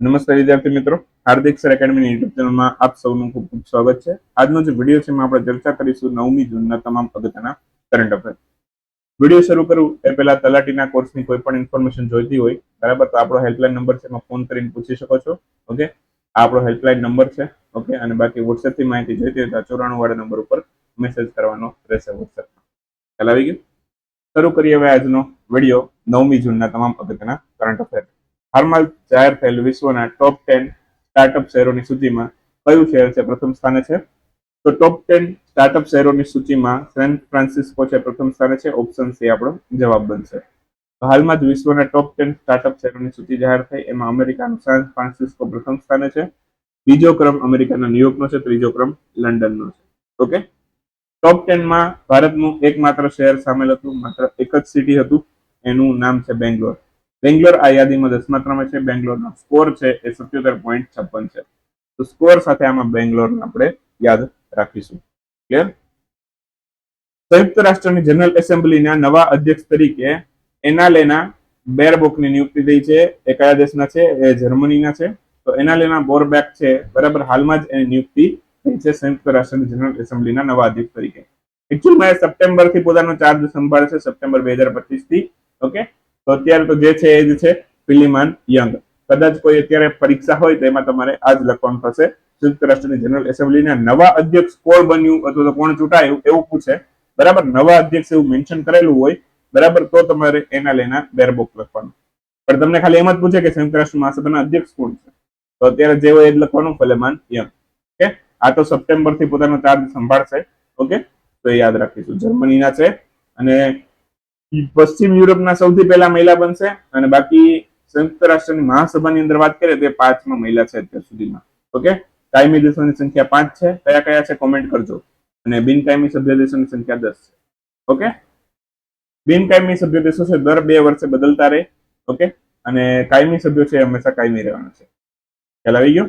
નમસ્તે વિદ્યાર્થી મિત્રો. હાર્દિક સર એકેડમી યુટ્યુબ ચેનલમાં આપ સૌનું ખૂબ ખૂબ સ્વાગત છે. આજનો જે વીડિયો છે એમાં આપણે ચર્ચા કરીશું નવમી જૂનના તમામ અગત્યના કરંટ અફેર વીડિયો શરૂ કરું એ પહેલા તલાટીના કોર્સની કોઈ પણ ઇન્ફોર્મેશન જોઈતી હોય, બરાબર, તો આપણો હેલ્પલાઇન નંબર છે એમાં ફોન કરીને પૂછી શકો છો ઓકે આ આપણો હેલ્પલાઇન નંબર છે ઓકે અને બાકી વોટ્સએપથી માહિતી જોઈતી હોય તો ચોરાણું વાળા નંબર ઉપર મેસેજ કરવાનો રહેશે વોટ્સએપમાં આવી ગયું? શરૂ કરીએ હવે આજનો વીડિયો નવમી જૂનના તમામ અગત્યના કરંટ અફેર હાલમાં જાહેર થયેલ વિશ્વના ટોપ ટેન સ્ટાર્ટઅપ શહેરોની સૂચિમાં કયું શહેર છે પ્રથમ સ્થાને છે? તો ટોપ ટેન સ્ટાર્ટઅપ શહેરોની સૂચિમાં સેન ફ્રાન્સિસ્કો છે પ્રથમ સ્થાને છે ઓપ્શન સી આપણો જવાબ બનશે. હાલમાં જ વિશ્વના ટોપ ટેન સ્ટાર્ટઅપ શહેરોની સૂચિ જાહેર થઈ, એમાં અમેરિકાનું સેન ફ્રાન્સિસ્કો પ્રથમ સ્થાને છે, બીજો ક્રમ અમેરિકાના ન્યુયોર્કનો છે, ત્રીજો ક્રમ લંડનનો છે. ઓકે? ટોપ ટેનમાં ભારતનું એકમાત્ર શહેર સામેલ હતું, માત્ર એક જ સિટી હતું, એનું નામ છે બેંગ્લોર. બેંગ્લોર આ યાદીમાં દસમા છે, બેંગ્લોરનો સ્કોર છે એ સત્યોતેર પોઈન્ટ છપ્પન છે. તો સ્કોર સાથે આમાં બેંગ્લોરને આપણે યાદ રાખીશું. ક્લિયર સંયુક્ત રાષ્ટ્રની જનરલ એસેમ્બલીના નવા અધ્યક્ષ તરીકે એનાલેના બેરબોકની નિયુક્તિ થઈ છે, એ કયા દેશના છે? એ જર્મનીના છે. તો એનાલેના બોરબેક છે, બરાબર હાલમાં જ એની નિયુક્તિ થઈ છે સંયુક્ત રાષ્ટ્રની જનરલ એસેમ્બલીના નવા અધ્યક્ષ તરીકે. એકચ્યુઅલમાં એ સપ્ટેમ્બરથી પોતાનો ચાર્જ સંભાળશે, સપ્ટેમ્બર બે હજાર પચીસથી ઓકે તો અત્યારે તો જે છે એ જ છે ફિલિમાન યંગ કદાચ કોઈ અત્યારે પરીક્ષા હોય તો એમાં તમારે આ જ લખવાનું થશે. સંયુક્ત રાષ્ટ્રની જનરલ એસેમ્બલીના નવા અધ્યક્ષ કોણ બન્યું અથવા તો કોણ ચૂંટાયું એવું પૂછે. બરાબર, નવા અધ્યક્ષ એવું મેન્શન કરેલું હોય, બરાબર, તો તમારે એના લેના બેરબોક લખવાનું. પણ તમને ખાલી એમ જ પૂછે કે સંયુક્ત રાષ્ટ્ર મહાસભાના અધ્યક્ષ કોણ છે? તો અત્યારે જે હોય એ જ લખવાનું ફલેમાન યંગ ઓકે? આ તો સપ્ટેમ્બરથી પોતાનો ચાર્જ સંભાળશે. ઓકે? તો યાદ રાખીશું. જર્મનીના છે અને પશ્ચિમ યુરોપના સૌથી પહેલા મહિલા બનશે અને બાકી સંયુક્ત રાષ્ટ્રની મહાસભાની અંદર વાત કરીએ તો એ પાંચમાં મહિલા છે અત્યાર સુધીમાં. ઓકે? કાયમી દેશોની સંખ્યા પાંચ છે. કયા કયા છે કોમેન્ટ કરજો. અને બિનકાયમી સભ્ય દેશોની સંખ્યા દસ છે. ઓકે? બિનકાયમી સભ્ય દેશો છે, દર બે વર્ષે બદલતા રહે. ઓકે? અને કાયમી સભ્યો છે હંમેશા કાયમી રહેવાના છે. ખ્યાલ આવી ગયો?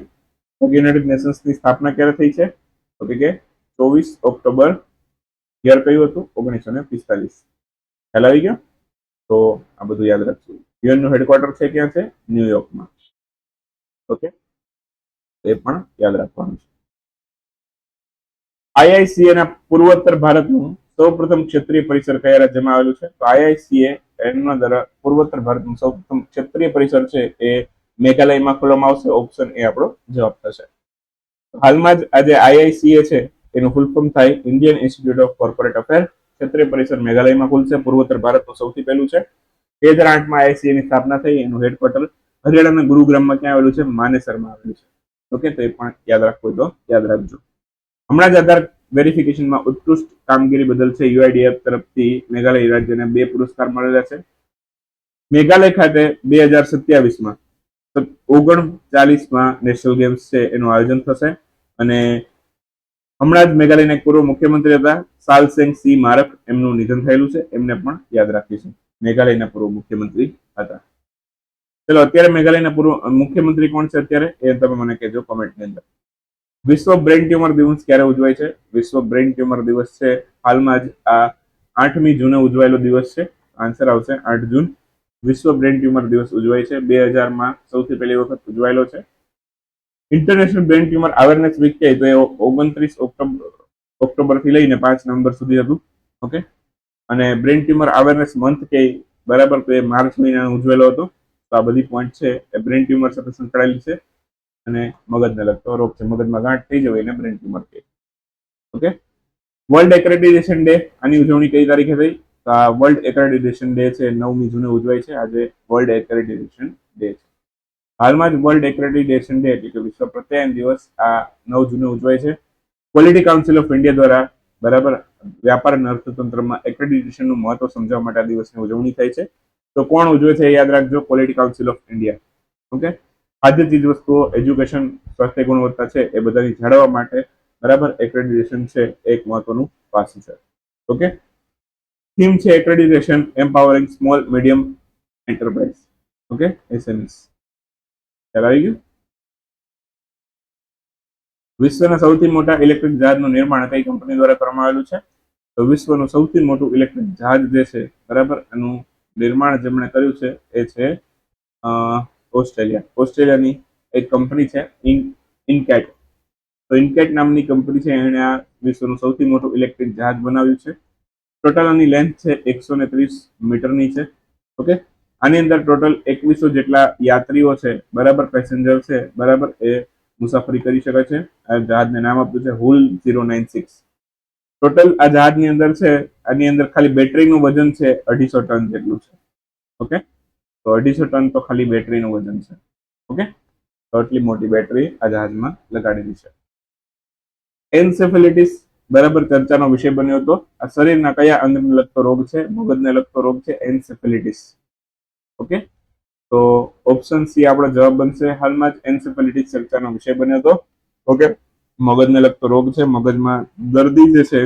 યુનાઇટેડ નેશન્સની સ્થાપના ક્યારે થઈ છે? ઓકે કે ચોવીસ ઓક્ટોબર, યર કયું હતું? ઓગણીસો ને પિસ્તાલીસ. ખ્યાલ આવી ગયો. તો આ બધું યાદ રાખજો. યુએનનું હેડક્વાર્ટર છે ક્યાં છે? ન્યુયોર્કમાં ઓકે એ પણ યાદ રાખવાનું છે. આઈઆઈસીએ ના પૂર્વોત્તર ભારતનું સૌપ્રથમ ક્ષેત્રીય પરિસર કયા રાજ્યમાં આવેલું છે? તો આઈઆઈસીએ એમના દ્વારા પૂર્વોત્તર ભારતનું સૌપ્રથમ ક્ષેત્રીય પરિસર છે એ મેઘાલયમાં ખોલવામાં આવશે. ઓપ્શન એ આપણો જવાબ થશે. હાલમાં જ આજે આઈઆઈસીએ છે. એનું ફૂલ થાય Indian Institute of Corporate Affair ક્ષેત્રીય પરિસર મેઘાલયમાં ખુલશે. પૂર્વોત્તર ભારતનું સૌથી પહેલું છે. બે હજાર આઠમાં આઈસીએની સ્થાપના થઈ. એનું હેડક્વાર્ટર હરિયાણાના ગુરુગ્રામમાં ક્યાં આવેલું છે? માનેસરમાં આવેલું છે. ઓકે, તો એ પણ યાદ રાખવું તો યાદ રાખજો. હમણાં જ આધાર વેરિફિકેશનમાં ઉત્કૃષ્ટ કામગીરી બદલ છે. યુઆઈડીએફ તરફથી મેઘાલય રાજ્યને બે પુરસ્કાર મળેલા છે. મેઘાલય ખાતે બે હજાર સત્યાવીસમાં ઓગણચાલીસમાં નેશનલ ગેમ્સ છે. એનું આયોજન થશે. અને હમણાં જ મેઘાલયના પૂર્વ મુખ્યમંત્રી હતા સાલસેંગ સી મારક, એમનું નિધન થયેલું છે, એમને પણ યાદ રાખીશું મેઘાલયના પૂર્વ મુખ્યમંત્રી હતા. ચલો, અત્યારે મેઘાલયના પૂર્વ મુખ્યમંત્રી કોણ છે અત્યારે? એ તમે મને કહેજો કોમેન્ટની અંદર. વિશ્વ બ્રેન ટ્યુમર દિવસ ક્યારે ઉજવાય છે? વિશ્વ બ્રેન ટ્યુમર દિવસ છે, હાલમાં જ આ આઠમી જૂને ઉજવાયેલો દિવસ છે. આન્સર આવશે આઠ જૂન. વિશ્વ બ્રેન ટ્યુમર દિવસ ઉજવાય છે. બે હજારમાં સૌથી પહેલી વખત ઉજવાયેલો છે. International Brain Tumour Awareness Week કહે તો એ ઓગણત્રીસ ઓક્ટોબર ઓક્ટોબરથી લઈને પાંચ નવેમ્બર સુધી હતું. ઓકે અને બ્રેન ટ્યુમર અવેરનેસ મંથ કે બરાબર તો એ માર્ચ મહિનાનો ઉજવેલો હતો. તો આ બધી પોઈન્ટ છે. એ બ્રેન ટ્યુમર સાથે સંકળાયેલી છે. અને મગજને લગતો રોગ છે. મગજમાં ગાંઠ થઈ જવાય એને બ્રેન ટ્યુમર કહે. ઓકે વર્લ્ડ એક્રેડિટેશન ડે આની ઉજવણી કઈ તારીખે થઈ? તો આ વર્લ્ડ એક્રેડિટેશન ડે છે. નવમી જૂને ઉજવાય છે. આજે વર્લ્ડ એક્રેડિટેશન ડે છે. હાલમાં જ વર્લ્ડ એક્રેડિટેશન ડે એટલે કે વિશ્વ પ્રત્યાયન દિવસ આ નવ જૂને ઉજવાય છે. ક્વોલિટી કાઉન્સિલ ઓફ ઇન્ડિયા દ્વારા બરાબર વ્યાપાર અને અર્થતંત્રમાં એક્રેડિટેશનનું મહત્વ સમજાવવા માટે આ દિવસની ઉજવણી થાય છે. તો કોણ ઉજવે છે યાદ રાખજો Quality Council of India okay ખાદ્ય ચીજ વસ્તુઓ એજ્યુકેશન સ્વાસ્થ્ય ગુણવત્તા છે એ બધાની જાળવવા માટે બરાબર એક્રેડિટેશન છે એક મહત્વનું પાસું છે. ઓકે થીમ છે accreditation empowering small medium enterprise okay SMS ખ્યાલ આવી ગયું. વિશ્વના સૌથી મોટા ઇલેક્ટ્રિક જહાજનું નિર્માણ કઈ કંપની દ્વારા કરવામાં આવેલું છે? તો વિશ્વનું સૌથી મોટું ઇલેક્ટ્રિક જહાજ જે છે, બરાબર? એનું નિર્માણ જેમણે કર્યું છે, એ છે ઓસ્ટ્રેલિયા. ઓસ્ટ્રેલિયાની એક કંપની છે ઇનકેટ. તો ઇનકેટ નામની કંપની છે, એણે આ વિશ્વનું સૌથી મોટું ઇલેક્ટ્રિક જહાજ બનાવ્યું છે. ટોટલ આની લેન્થ છે, એકસો ને ત્રીસ મીટરની છે. ઓકે? આની અંદર ટોટલ એકવીસો જેટલા યાત્રીઓ છે, બરાબર પેસેન્જર છે, બરાબર, એ મુસાફરી કરી શકે છે. આ જહાજને નામ આપ્યું છે hull zero nine six total આ જહાજની અંદર છે, આની અંદર ખાલી બેટરીનું વજન છે અઢીસો ટન જેટલું છે. ઓકે તો અઢીસો ટન તો ખાલી બેટરીનું વજન છે. ઓકે તો આટલી મોટી બેટરી આ જહાજમાં લગાડેલી છે. એન્સેફેલિટીસ બરાબર, ચર્ચાનો વિષય બન્યો હતો આ શરીરના કયા અંગને લગતો રોગ છે? મગજને લગતો રોગ છે? Encephalitis okay? તો ઓપ્શન સી આપણો જવાબ બનશે હાલમાં જ એન્સેફેલિટીસ ચર્ચાનો વિષય બન્યો હતો. ઓકે? મગજને લગતો રોગ છે. મગજમાં દર્દી જે છે,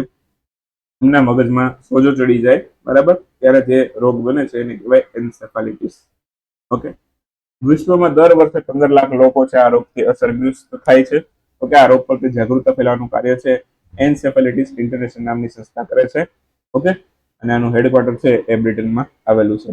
એમના મગજમાં સોજો ચડી જાય. બરાબર? ત્યારે જે રોગ બને છે એને કહેવાય એન્સેફાલિટીસ ઓકે? વિશ્વમાં દર વર્ષે પંદર લાખ લોકો છે આ રોગથી અસરગ્રસ્ત થાય છે. ઓકે? આ રોગ પરથી જાગૃતતા ફેલાવવાનું કાર્ય છે. એન્સેફેલિટીસ ઇન્ટરનેશનલ નામની સંસ્થા કરે છે. ઓકે? અને આનું હેડક્વાર્ટર છે એ બ્રિટનમાં આવેલું છે.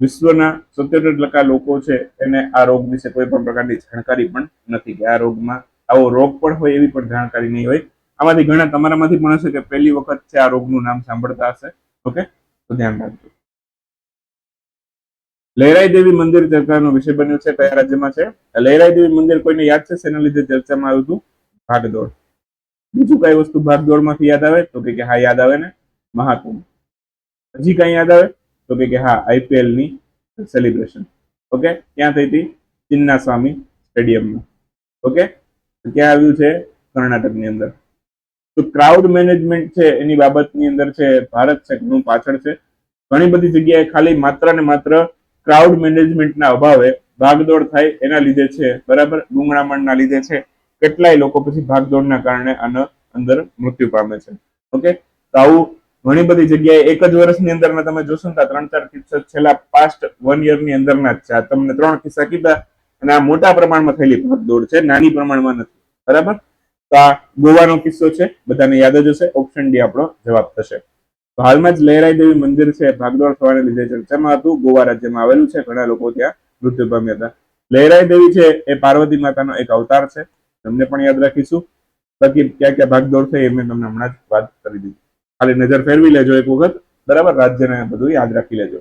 વિશ્વના સત્યોતેર ટકા લોકો છે એને આ રોગ વિશે કોઈ પણ પ્રકારની જાણકારી પણ નથી કે આ રોગમાં આવો રોગ પણ હોય એવી પણ જાણકારી નહીં હોય. આમાંથી ઘણા તમારામાંથી પણ હશે કે પહેલી વખત છે આ રોગનું નામ સાંભળતા હશે. ઓકે? તો ધ્યાન રાખજો. લહેરાઈ દેવી મંદિર ચર્ચાનો વિષય બન્યો છે, કયા રાજ્યમાં છે? લહેરાઈ દેવી મંદિર કોઈને યાદ છે? શેના લીધે ચર્ચામાં આવ્યું હતું? ભાગદોડ. બીજું કઈ વસ્તુ ભાગદોડમાંથી યાદ આવે? તો કે હા, યાદ આવે ને? મહાકુંભ. હજી કઈ યાદ આવે? તો કે હા આઈપીએલની સેલિબ્રેશન ઓકે ક્યાં થઈ હતી? ચિન્નાસ્વામી સ્ટેડિયમમાં. ઓકે ક્યાં આવ્યું છે? કર્ણાટકની અંદર. તો ક્રાઉડ મેનેજમેન્ટ છે, એની બાબતની અંદર છે, ભારત છે, ઘણું પાછળ છે. ઘણી બધી જગ્યાએ ખાલી માત્ર ને માત્ર ક્રાઉડ મેનેજમેન્ટના અભાવે ભાગદોડ થાય એના લીધે છે. બરાબર? ડુંગળામણના લીધે છે. કેટલાય લોકો પછી ભાગદોડના કારણે આના અંદર મૃત્યુ પામે છે. ઓકે તો આવું ઘણી બધી જગ્યાએ એક જ વર્ષની અંદરના તમે જોશો ને ત્રણ ચાર કિસ્સા છેલ્લા પાસ્ટ વન યરની અંદરના જ છે. આ તમને ત્રણ કિસ્સા કીધા અને આ મોટા પ્રમાણમાં થયેલી ભાગદોડ છે, નાની પ્રમાણમાં નથી. બરાબર? તો આ ગોવાનો કિસ્સો છે, બધાને યાદ જ હશે. ઓપ્શન ડી આપણો જવાબ થશે. તો હાલમાં જ લહેરાઈ દેવી મંદિર છે, ભાગદોડ થવાને લીધે ચર્ચામાં હતું. ગોવા રાજ્યમાં આવેલું છે, ઘણા લોકો ત્યાં મૃત્યુ પામ્યા હતા. લહેરાઈ દેવી છે, એ પાર્વતી માતાનો એક અવતાર છે. તમને પણ યાદ રાખીશું. બાકી ક્યાં ક્યાં ભાગદોડ થઈ એ મેં તમને હમણાં જ વાત કરી દીધી. ખાલી નજર ફેરવી લેજો એક વખત. બરાબર? રાજ્યને બધું યાદ રાખી લેજો.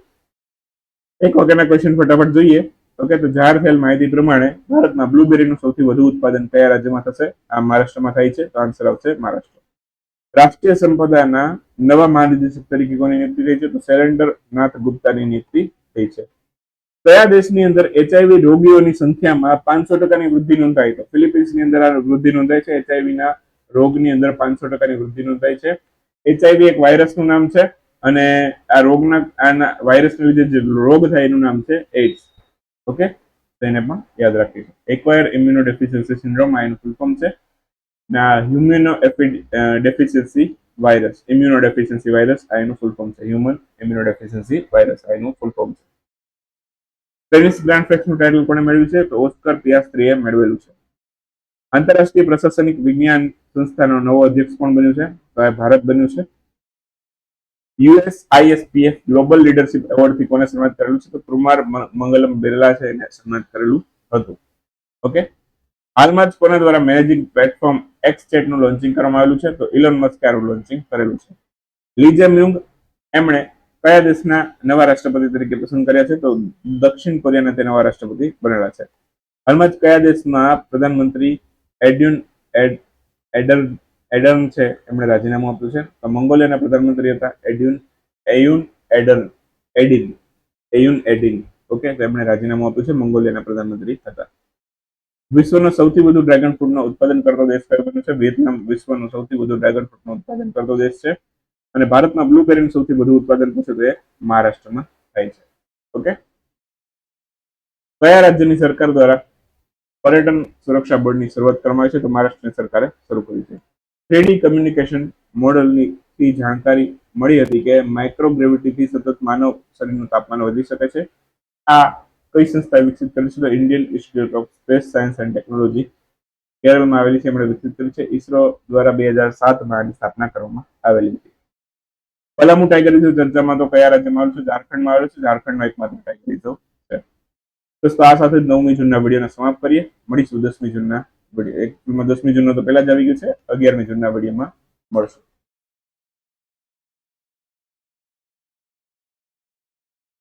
એક વખતના ક્વેશ્ચન ફટાફટ જોઈએ. ઓકે, તો જાહેર થયેલ માહિતી પ્રમાણે ભારતમાં બ્લુબેરીનું સૌથી વધુ ઉત્પાદન કયા રાજ્યમાં થશે? આ મહારાષ્ટ્રમાં થાય છે. તો આન્સર આવશે મહારાષ્ટ્ર રાષ્ટ્રીય સંપદાના નવા મહાનિદેશક તરીકે કોની નિયુક્તિ થઈ છે? તો સેલેન્ડર નાથ ગુપ્તાની નિયુક્તિ થઈ છે. કયા દેશની અંદર એચઆઈવી રોગીઓની સંખ્યામાં પાંચસો ટકાની વૃદ્ધિ નોંધાઈ? તો ફિલિપિન્સની અંદર આ વૃદ્ધિ નોંધાઈ છે. એચઆઈવીના રોગની અંદર પાંચસો ટકાની વૃદ્ધિ નોંધાઈ છે. એચઆઈવી એક વાયરસનું નામ છે અને આ રોગના, આના વાયરસને લીધે જે રોગ થાય એનું નામ છે એઇડ્સ. ઓકે? તેને પણ યાદ રાખીશું. એક્વાયર ઇમ્યુનો ડેફિશિયન્સી સિન્ડ્રોમ આ એનું ફૂલ ફોર્મ છે. ના હ્યુમનો deficiency virus immuno deficiency virus આ એનું ફૂલ છે. હ્યુમન ઇમ્યુનો ડેફિશિયન્સી વાયરસ આ એનું ફૂલ છે. ટેનિસ ગ્રાન્ડ ફેક્સનું ટાઇટલ કોણે મેળવ્યું છે? તો ઓસ્કર પિયાસ્ત્રીએ મેળવેલું છે. આંતરરાષ્ટ્રીય પ્રશાસનિક વિજ્ઞાન સંસ્થાનો નવો અધ્યક્ષ કોણ બન્યો છે? તો ભારત બન્યું છે. યુએસ આઈએસપીએફ ગ્લોબલ લીડરશિપ એવોર્ડથી કોને સન્માનિત કરેલું છે? તો કુમાર મંગલમ બિરલા છે એને સન્માનિત કરેલું હતું. ઓકે? હાલમાં જ કોના દ્વારા મેનેજિંગ પ્લેટફોર્મ એક્સ ચેટનું લોન્ચિંગ કરવામાં આવેલું છે? તો ઇલોન મસ્કે આનું લોન્ચિંગ કરેલું છે. લીજે મ્યુંગ એમણે કયા દેશના નવા રાષ્ટ્રપતિ તરીકે પસંદ કર્યા છે? તો દક્ષિણ કોરિયાના તે નવા રાષ્ટ્રપતિ બનેલા છે. હાલમાં જ કયા દેશમાં પ્રધાનમંત્રી એડ્યુન એડર એડર્ન છે, એમણે રાજીનામું આપ્યું છે. તો મંગોલિયાના પ્રધાનમંત્રી હતા એડ્યુન એયુન એડર એડિન, એયુન એડિન. ઓકે, તો એમણે રાજીનામું આપ્યું છે, મંગોલિયાના પ્રધાનમંત્રી હતા વિશ્વનો સૌથી વધુ ડ્રેગન ફ્રૂટનો ઉત્પાદન કરતો દેશ કયો બન્યો છે? વિયેતનામ વિશ્વનો સૌથી વધુ ડ્રેગન ફ્રૂટનું ઉત્પાદન કરતો દેશ છે. અને ભારતમાં બ્લુબેરીનું સૌથી વધુ ઉત્પાદન થશે તો એ મહારાષ્ટ્રમાં થાય છે. ઓકે? કયા રાજ્યની સરકાર દ્વારા પર્યટન સુરક્ષા બોર્ડની શરૂઆત કરવામાં આવી છે તો મહારાષ્ટ્રની સરકારે શરૂ કરી છે. થ્રીડી કમ્યુનિકેશન મોડલની જાણકારી મળી હતી કે માઇક્રોગ્રેવિટીથી સતત માનવ શરીરનું તાપમાન વધી શકે છે. આ કઈ સંસ્થાએ વિકસિત કરી છે તો Indian Institute of Space Science and Technology. કેરળમાં આવેલી છે, એમણે વિકસિત કરી છે. ઇસરો દ્વારા બે હજાર સાતમાં આની સ્થાપના કરવામાં આવેલી હતી. પલામુ ટાઈગર રિઝર્વ ચર્ચામાં તો કયા રાજ્યમાં આવેલું છે? ઝારખંડમાં આવેલું છે. ઝારખંડમાં એકમાત્ર ટાઈગર રિઝર્વ. દોસ્તો આ સાથે જ નવમી જૂનના વિડીયોને સમાપ્ત કરીએ. મળીશું દસમી જૂનના વીડિયો એક દસમી જૂનનો તો પહેલા જ આવી ગયું છે. અગિયારમી જૂનના વિડીયોમાં મળશું.